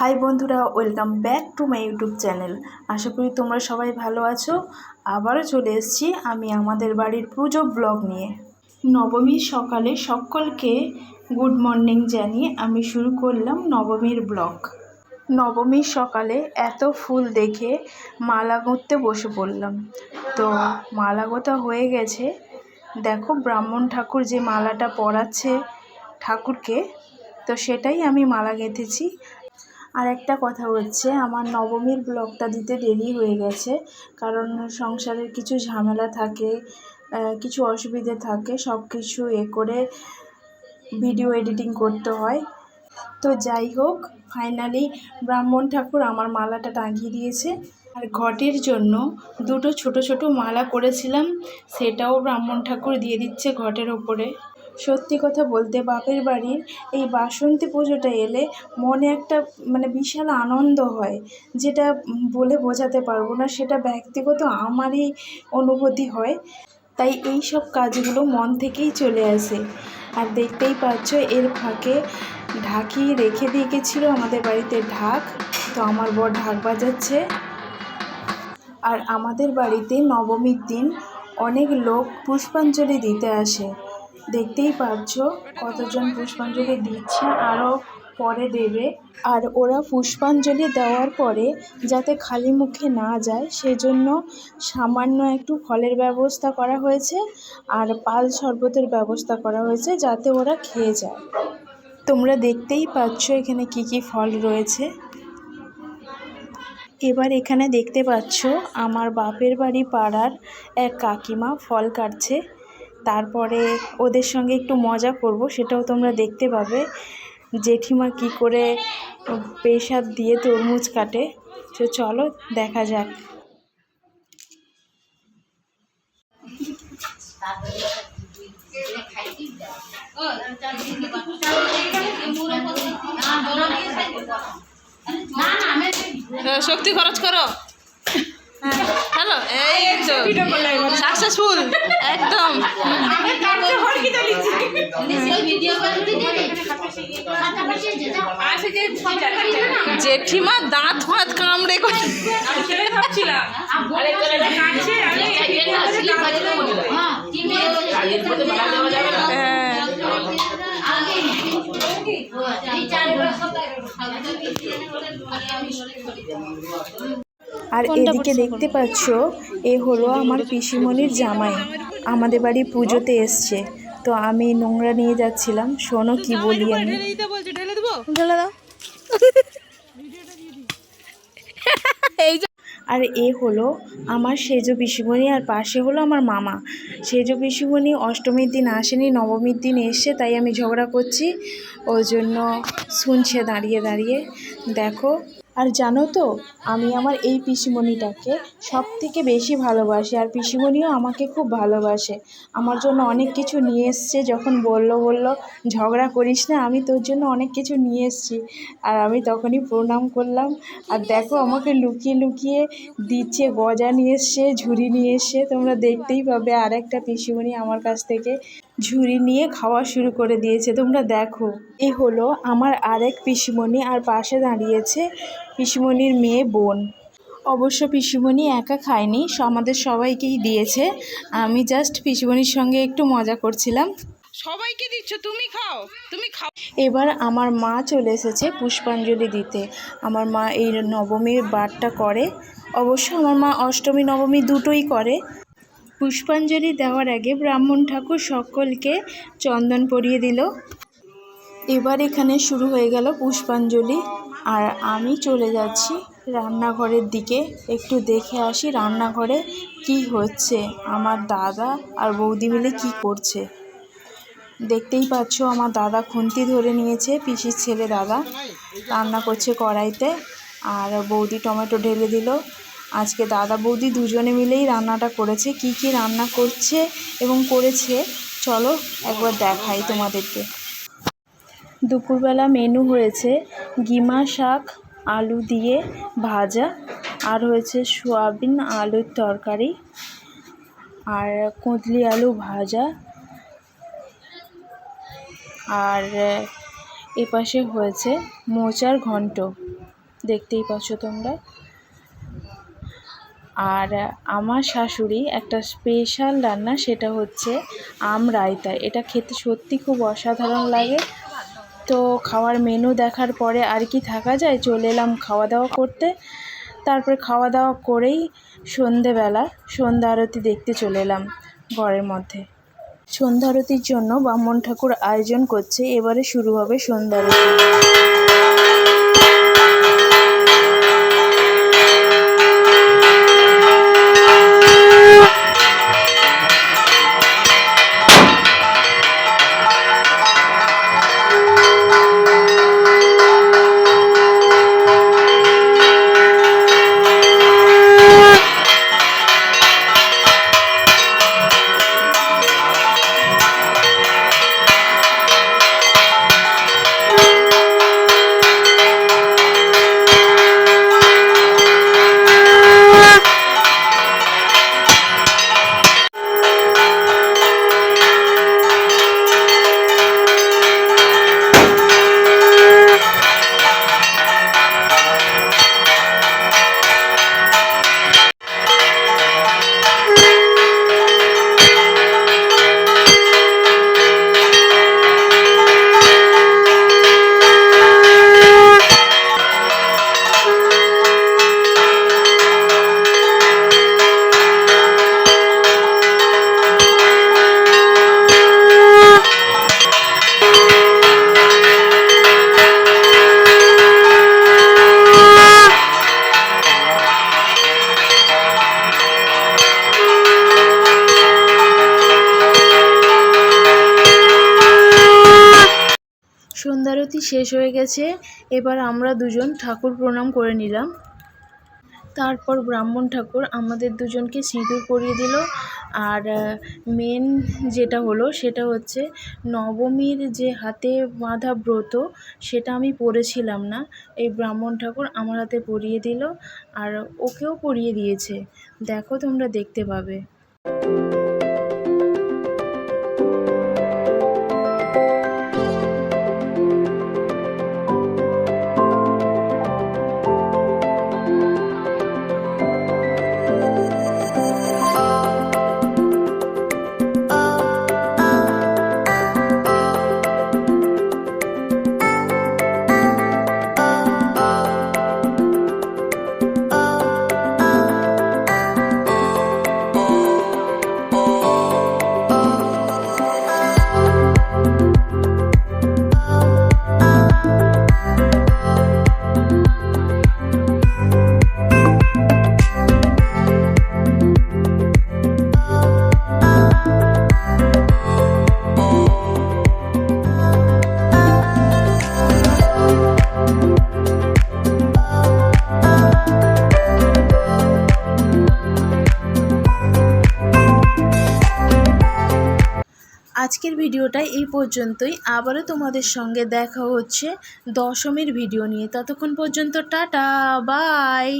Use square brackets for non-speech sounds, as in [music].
High বন্ধুরা, welcome back to my YouTube channel. আশা করি তোমরা সবাই ভালো আছো। আবারও চলে এসেছি আমি আমাদের বাড়ির পুজো ব্লগ নিয়ে। নবমীর সকালে সকলকে গুড মর্নিং জানিয়ে আমি শুরু করলাম নবমীর ব্লগ। নবমীর সকালে এত ফুল দেখে মালা গুঁথতে বসে পড়লাম। তো মালা গোঁথা হয়ে গেছে। দেখো ব্রাহ্মণ ঠাকুর যে মালাটা পরাচ্ছে ঠাকুরকে, তো সেটাই আমি মালা গেঁথেছি। আর একটা কথা হচ্ছে, আমার নবমীর ব্লগটা দিতে দেরি হয়ে গেছে, কারণ সংসারের কিছু ঝামেলা থাকে কিছু অসুবিধে থাকে, সব কিছু এ করে ভিডিও এডিটিং করতে হয়। তো যাই হোক, ফাইনালি ব্রাহ্মণ ঠাকুর আমার মালাটা টাঙিয়ে দিয়েছে। আর ঘটের জন্য দুটো ছোট ছোট মালা করেছিলাম, সেটাও ব্রাহ্মণ ঠাকুর দিয়ে দিচ্ছে ঘটের ওপরে। সত্যি কথা বলতে বাপের বাড়ির এই বাসন্তী পুজোটা এলে মনে একটা মানে বিশাল আনন্দ হয়। যেটা বলে বোঝাতে পারব না, সেটা ব্যক্তিগত আমারই অনুভূতি হয়। তাই এই সব কাজগুলো মন থেকেই চলে আসে। আর দেখতেই পাচ্ছ, এর ফাঁকে ঢাকি রেখে দিয়ে গেছিল আমাদের বাড়িতে ঢাক। তো আমার বর ঢাক বাজাচ্ছে। আর আমাদের বাড়িতে নবমীর দিন অনেক লোক পুষ্পাঞ্জলি দিতে আসে। দেখতেই পাচ্ছ কতজন পুষ্পাঞ্জলি দিচ্ছে, আরও পরে দেবে। আর ওরা পুষ্পাঞ্জলি দেওয়ার পরে যাতে খালি মুখে না যায়, সেজন্য সামান্য একটু ফলের ব্যবস্থা করা হয়েছে আর পাল শরবতের ব্যবস্থা করা হয়েছে যাতে ওরা খেয়ে যায়। তোমরা দেখতেই পাচ্ছ এখানে কি কি ফল রয়েছে। এবার এখানে দেখতে পাচ্ছ আমার বাপের বাড়ি পাড়ার এক কাকিমা ফল কাটছে। তারপরে ওদের সঙ্গে একটু মজা করব সেটাও তোমরা দেখতে পাবে। জেঠিমা কি করে প্রেসার দিয়ে তরমুজ কাটে তো চলো দেখা যাক। হ্যাঁ, শক্তি খরচ করো। হ্যালো এই তো। সাকসেসফুল একদম। জেঠিমা দাঁত ফাঁত কামড়ে করে। হ্যাঁ। আর এদিকে দেখতে পাচ্ছ এ হলো আমার পিসিমণির জামাই। আমাদের বাড়ি পুজোতে এসছে। তো আমি নোংরা নিয়ে যাচ্ছিলাম। শোনো কি বলি আমি। ঢেলে দাও। [laughs] আর এ হলো আমার সেজ পিসিমণি আর পাশে হলো আমার মামা। সেজ পিসিমণি অষ্টমীর দিন আসেনি নবমীর দিন এসছে তাই আমি ঝগড়া করছি। ওই জন্য শুনছে দাঁড়িয়ে দাঁড়িয়ে। দেখো। আর জানো তো, আমি আমার এই পিসিমণিটাকে সব থেকে বেশি ভালোবাসি আর পিসিমণিও আমাকে খুব ভালোবাসে। আমার জন্য অনেক কিছু নিয়ে এসছে, যখন বলল বলল, ঝগড়া করিস না, আমি তোর জন্য অনেক কিছু নিয়ে এসছি। আর আমি তখনই প্রণাম করলাম। আর দেখো, আমাকে লুকিয়ে লুকিয়ে দিচ্ছে, গজা নিয়ে এসছে, ঝুড়ি নিয়ে এসছে। তোমরা দেখতেই পাবে আর একটা পিসিমণি আমার কাছ থেকে ঝুড়ি নিয়ে খাওয়া শুরু করে দিয়েছে। তোমরা দেখো এ হলো আমার আরেক পিসিমণি আর পাশে দাঁড়িয়েছে পিসিমণির মেয়ে বোন। অবশ্য পিসিমণি একা খায়নি আমাদের সবাইকেই দিয়েছে। আমি জাস্ট পিসিমণির সঙ্গে একটু মজা করছিলাম। সবাইকে দিচ্ছ তুমি খাও তুমি খাও। এবার আমার মা চলে এসেছে পুষ্পাঞ্জলি দিতে। আমার মা এই নবমীর বারটা করে। অবশ্য আমার মা অষ্টমী নবমী দুটোই করে। পুষ্পাঞ্জলি দেওয়ার আগে ব্রাহ্মণ ঠাকুর সকলকে চন্দন পরিয়ে দিল। এবার এখানে শুরু হয়ে গেল পুষ্পাঞ্জলি। আর আমি চলে যাচ্ছি রান্নাঘরের দিকে। একটু দেখে আসি রান্নাঘরে কি হচ্ছে, আমার দাদা আর বৌদি মিলে কি করছে। দেখতেই পাচ্ছ আমার দাদা খুন্তি ধরে নিয়েছে, পিসির ছেলে দাদা। রান্না করছে কড়াইতে। আর বৌদি টমেটো ঢেলে দিল। আজকে দাদা বৌদি দুজনে মিলেই রান্নাটা করেছে, কি কি রান্না করছে এবং করেছে, চলো একবার দেখাই তোমাদেরকে। দুপুরবেলা মেনু হয়েছে গিমা শাক, আলু দিয়ে ভাজা, আর হয়েছে সোয়াবিন আলুর তরকারি, আর কুঁদলি আলু ভাজা, আর এপাশে হয়েছে মোচার ঘন্ট। দেখতেই পাচ্ছ তোমরা। আর আমার শাশুড়ি একটা স্পেশাল রান্না, সেটা হচ্ছে আম রায়তা। এটা খেতে সত্যি খুব অসাধারণ লাগে। তো খাওয়ার মেনু দেখার পরে আর কি থাকা যায়? চলে এলাম খাওয়া দাওয়া করতে। তারপরে খাওয়া দাওয়া করেই সন্ধেবেলা সন্ধ্যা আরতি দেখতে চলে এলাম ঘরের মধ্যে। সন্ধ্যা আরতির জন্য ব্রাহ্মণ ঠাকুর আয়োজন করছে। এবারে শুরু হবে সন্ধ্যা আরতি। সন্ধ্যারতি শেষ হয়ে গেছে, এবার আমরা দুজন ঠাকুর প্রণাম করে নিলাম। তারপর ব্রাহ্মণ ঠাকুর আমাদের দুজনকে সিঁদুর পরিয়ে দিল, আর মেন যেটা হলো সেটা হচ্ছে নবমীর যে হাতে বাঁধা ব্রত সেটা আমি পরেছিলাম না, এই ব্রাহ্মণ ঠাকুর আমার হাতে পরিয়ে দিল, আর ওকেও পরিয়ে দিয়েছে। দেখো তোমরা দেখতে পাবে। আজকের ভিডিওটা এই পর্যন্তই। আবারও তোমাদের সঙ্গে দেখা হচ্ছে দশমীর ভিডিও নিয়ে। ততক্ষণ পর্যন্ত টাটা, বাই!